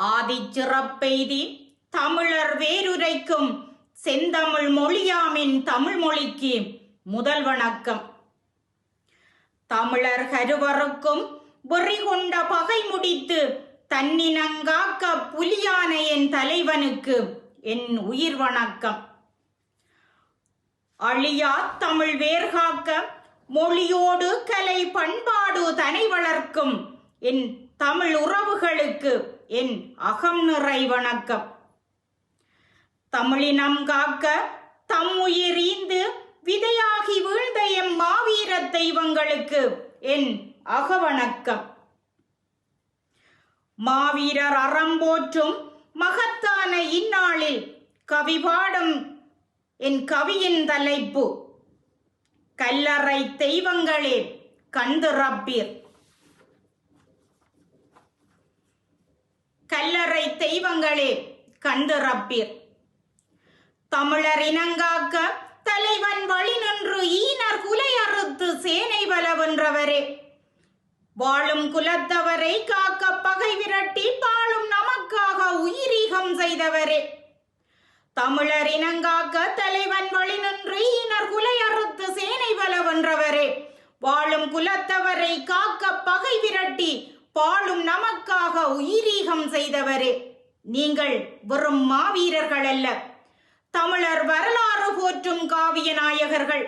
ஆதிச்சிறப்பெய்தி தமிழர் வேருரைக்கும் செந்தமிழ் மொழியாமின் தமிழ் மொழிக்கு முதல் வணக்கம். தமிழர் கருவருக்கும் வெறி கொண்ட பகை முடித்து தன்னினங்காக்க புலியான என் தலைவனுக்கு என் உயிர் வணக்கம். அழியா தமிழ் வேர்காக்க மொழியோடு கலை பண்பாடு தனை வளர்க்கும் என் தமிழ் உறவுகளுக்கு என் அகம் நிறை வணக்கம். தமிழினம் காக்க தம் உயிர் ஈந்து விதையாகி வீழ்ந்த எம் மாவீர தெய்வங்களுக்கு என் அகவணக்கம் மாவீரர் அறம்போற்றும் மகத்தான இந்நாளில் கவி பாடும் என் கவியின் தலைப்பு கல்லறை தெய்வங்களே ரப்பீர் கல்லறை தெய்வங்களே கண்டுறப்பீர் தமிழர் இனங்காக்க தலைவன் வழி நின்று ஈனர் குலை அறுத்து சேனை பலவென்றவரே வாழும் குலத்தவரை காக்க பகை விரட்டி பாழும் நமக்காக உயிரீகம் செய்தவரே. தமிழர் இனங்காக்க தலைவன் வழி நின்று ஈனர் குலை அறுத்து சேனை பலவென்றவரே வாழும் குலத்தவரை காக்க பகை விரட்டி பாழும் நமக்காக உயிரீகம் செய்தவரே. நீங்கள் வெறும் மாவீரர்கள் அல்ல. தமிழர் வரலாறு போற்றும் காவிய நாயகர்கள்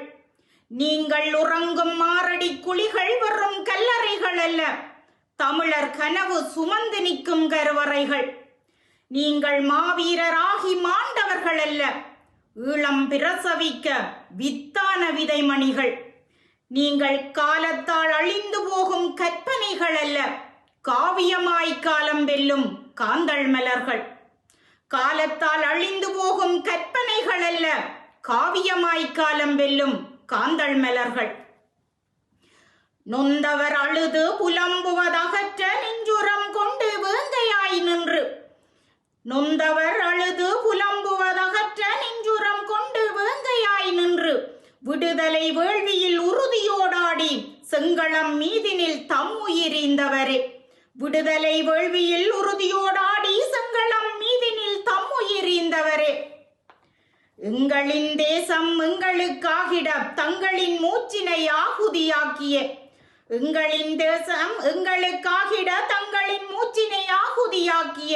நீங்கள் உறங்கும் மாரடி குழிகள் வெறும் கல்லறைகள் அல்ல. தமிழர் கனவு சுமந்து நிற்கும் கருவறைகள். நீங்கள் மாவீரராகி மாண்டவர்கள் அல்ல. ஈழம் பிரசவிக்க வித்தான விதைமணிகள். நீங்கள் காலத்தால் அழிந்து போகும் கற்பனைகள் அல்ல. காவியமாய் காலம் வெல்லும் காந்தள் மலர்கள். காலத்தால் அழிந்து போகும் கற்பனைகள் அல்ல காவியமாய் காலம் வெல்லும் காந்தள் மலர்கள். நொந்தவர் அழுது புலம்புவதகற்ற நெஞ்சுரம் கொண்டு வேங்கையாய் நின்று. நொந்தவர் அழுது புலம்புவதகற்ற நெஞ்சுரம் கொண்டு வேங்கையாய் நின்று. விடுதலை வேள்வியில் உறுதியோடாடி செங்களம் மீதினில் தம் உயிரிந்தவரே விடுதலை வேள்வியில் உறுதியோடாடி செங்களம் மீதினில் தம்புயிரிந்தவரே எங்களின் தேசம் எங்களுக்காகிட தங்களின் மூச்சினை ஆகுதியாக்கிய. எங்களின் தேசம் எங்களுக்காகிட தங்களின் மூச்சினை ஆகுதியாக்கிய.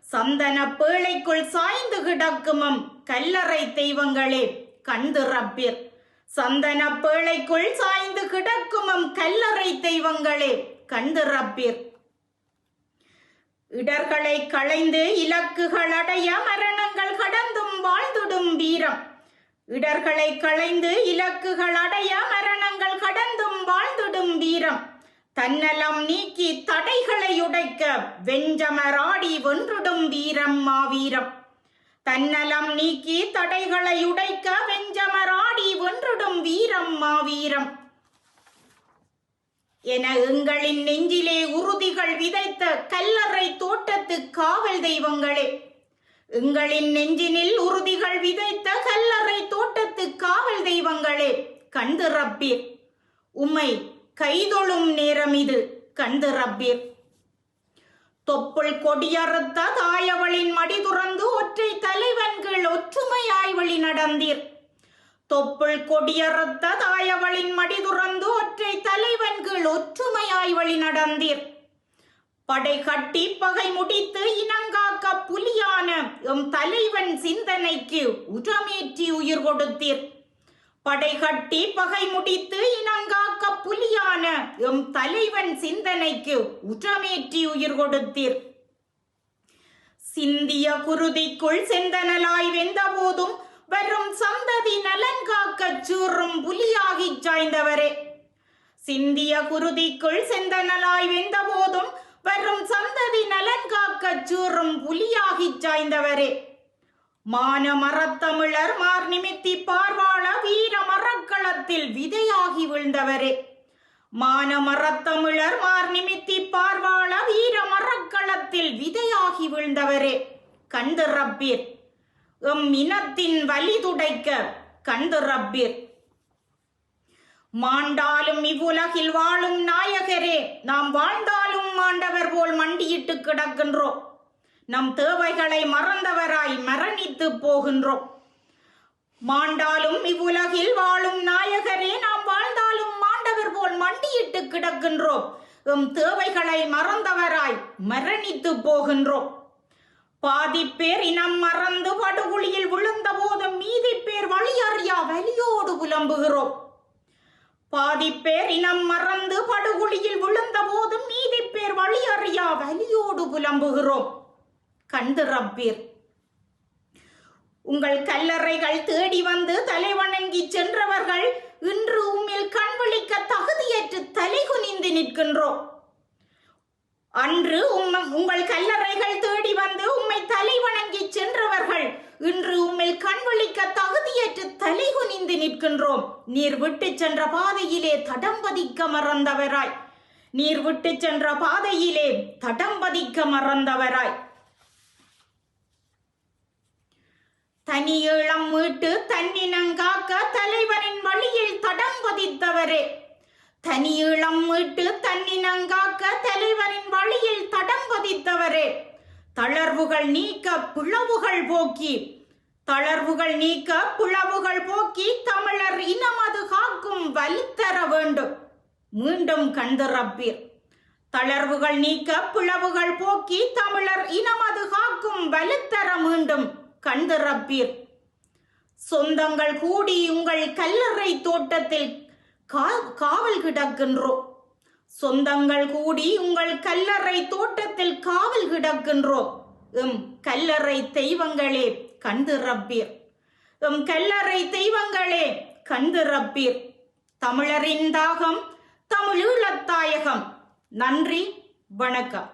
சந்தன பேழைக்குள் சாய்ந்து கிடக்குமம் கல்லறை தெய்வங்களே கண்டு ரப்பிர் சந்தன பேழைக்குள் சாய்ந்து கிடக்குமம் கல்லறை தெய்வங்களே கண்டு ரப்பிர் இடர்களை களைந்து இலக்குகள் அடைய மரணங்கள் கடந்தும் வாழ்ந்துடும் வீரம். இடர்களை களைந்து இலக்குகள் அடைய மரணங்கள் கடந்தும் வாழ்ந்துடும் வீரம். தன்னலம் நீக்கி தடைகளை உடைக்க வெஞ்சமராடி வென்றுடும் வீரம் மாவீரம். தன்னலம் நீக்கி தடைகளை உடைக்க வெஞ்சமராடி வென்றுடும் வீரம் மாவீரம். என எங்களின் நெஞ்சிலே உறுதிகள் விதைத்த கல் தோட்டத்து காவல் தெய்வங்களே. எங்களின் நெஞ்சினில் உறுதிகள் விதைத்த கல்லறை தோட்டத்து காவல் தெய்வங்களே கண்டு ரப்பீர் உம்மை கைதொழும் நேரம் இது கண்டு ரப்பீர் தொப்புள் கொடியறுத்த தாயவளின் மடி துறந்து ஒற்றை தலைவன்கள் ஒற்றுமையாய் வழி நடந்தீர். தொப்புள் கொடியறுத்த தாயவளின் மடி துறந்து ஒற்றை தலைவன்கள் ஒற்றுமையாய் வழி நடந்தீர். படை கட்டி பகை முடித்து இனங்காக்க புலியான எம் தலைவன் சிந்தனைக்கு உரமேற்றி உயிர் கொடுத்தீர். படை கட்டி பகை முடித்து இனங்காக்க புலியான எம் தலைவன் சிந்தனைக்கு உரமேற்றி உயிர் கொடுத்தீர். சிந்திய குருதிக்குள் செந்தனலாய் வெந்த போதும் வரும் சந்ததி நலன் காக்கச் சூறும் புலியாகிச் சாய்ந்தவரே. சிந்திய குருதிக்குள் செந்தனலாய் வெந்த போதும் வரும் சந்ததி நலன் காக்கச் சூறும் புலியாகிச் சாய்ந்தவரே. மான மரத்தமிழர் மார் நிமித்தி பார்வாள வீர மரக்களத்தில் விதையாகி விழுந்தவரே. மான மரத்தமிழர் மார் நிமித்தி பார்வாள வீர மரக்களத்தில் விதையாகி விழுந்தவரே. கண்டு ரப்பீர் எம் இனத்தின் வலி துடைக்க கண்டு ரப்பீர். மாண்டாலும் இவ்வுலகில் வாழும் நாயகரே நாம் வாழ்ந்தாலும் மாண்டவர் போல் மண்டியிட்டு கிடக்கின்றோம். நம் தேவைகளை மறந்தவராய் மரணித்து போகின்றோம். மாண்டாலும் இவ்வுலகில் வாழும் நாயகரே நாம் வாழ்ந்தாலும் மாண்டவர் போல் மண்டியிட்டு கிடக்கின்றோம். எம் தேவைகளை மறந்தவராய் மரணித்து போகின்றோம். பாதி பேர் இனம் மறந்து படுகுழியில் விழுந்த போதும் மீதி பேர் வழி அறியா வலியோடு புலம்புகிறோம் பாதி பேர் இனம் மறந்து படுகுழியில் விழுந்த போது மீதி பேர் வழி அறியா வலியோடு புலம்புகிறோம் கண்டு ரப்பீர். உங்கள் கல்லறைகள் தேடி வந்து தலை வணங்கி சென்றவர்கள் இன்று உம்மில் கண்விழிக்க தகுதியற்று தலைகுனிந்து நிற்கின்றோம். அன்று உம்ம- உங்கள் கல்லறைகள் தேடி வந்து உம்மை தலை வணங்கி சென்றவர்கள் இன்று உம்மில் கண்விழிக்க தகுதியற்று தலைகுனிந்து நிற்கின்றோம். நீர் விட்டு சென்ற பாதையிலே தடம் பதிக்க மறந்தவராய். நீர் விட்டு சென்ற பாதையிலே தடம் பதிக்க மறந்தவராய் தனியீழம் மீட்டு தன்னினங்காக்க தலைவனின் வழியில் தடம் பதித்தவரே தனியீழம் மீட்டு தன்னினங்காக்க தலைவனின் வழியில் தடம் பதித்தவரே தளர்வுகள் நீக்க பிளவுகள் போக்கி. தளர்வுகள் நீக்க பிளவுகள் போக்கி தமிழர் இனமது காக்கும் வலுத்தர வேண்டும். மீண்டும் கண்திறப்பீர் தளர்வுகள் நீக்க பிளவுகள் போக்கி தமிழர் இனமது காக்கும் வலுத்தர மீண்டும் கண்திறப்பீர் சொந்தங்கள் கூடி உங்கள் கல்லறை தோட்டத்தில் கா- காவல் கிடக்கின்றோம். சொந்தங்கள் கூடி உங்கள் கல்லறை தோட்டத்தில் காவல் கிடக்கின்றோம். எம் கல்லறை தெய்வங்களே கண்திறப்பீர் எம் கல்லறை தெய்வங்களே கண்திறப்பீர் தமிழரின் தாகம் தமிழீழத்தாயகம் நன்றி வணக்கம்.